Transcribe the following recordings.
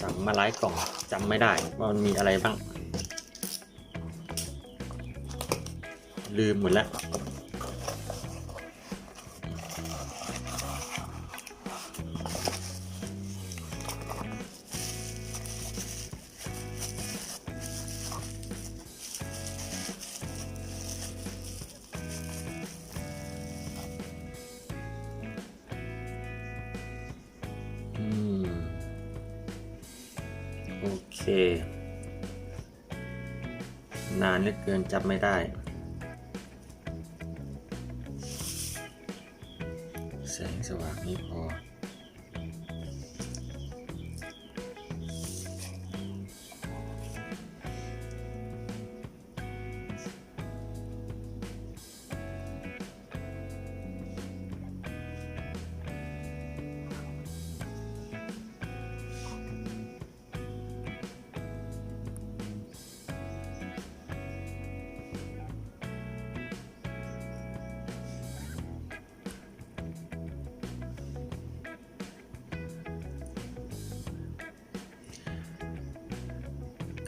สั่งมาหลายกล่องจำไม่ได้ว่ามันมีอะไรบ้าง ลืมหมดแล้วอืม โอเค นานเหลือเกินจำไม่ได้ แสงสว่างไม่พอ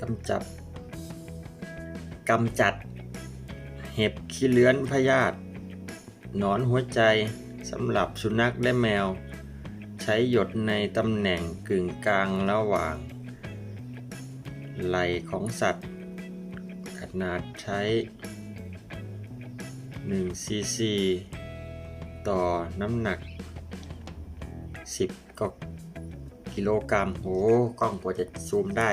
กำจัดกำจัด เห็บขี้เลื้อนพยาธิหนอนหัวใจสำหรับสุนัขและแมว ใช้หยดในตำแหน่งกึ่งกลางระหว่าง ไหล่ของสัตว์ ขนาดใช้1ซีซีต่อน้ำหนัก 10ก็กิโลกรัมโหกล้องพอจะซูมได้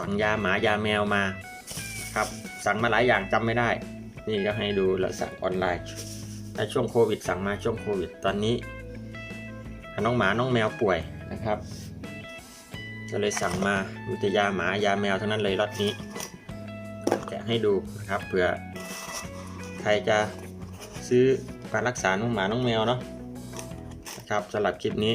สั่งยาหมายาแมวมาครับสั่งมาหลายอย่างจำไม่ได้ นี่ก็ให้ดูแล้วสั่งออนไลน์ถ้าช่วงโควิด สั่งมาช่วงโควิด ตอนนี้น้องหมาน้องแมวป่วยนะครับก็เลยสั่งมาวิทยาหมายาแมวทั้งนั้นเลยรอดนี้แกะให้ดูนะครับเผื่อใครจะซื้อการรักษาน้องหมาน้องแมวเนาะนะครับสำหรับคลิปนี้